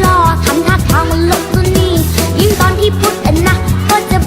หล่อทำท่าทางมันลบตัวนี้ ยิ่งตอนที่พูดนะก็จะ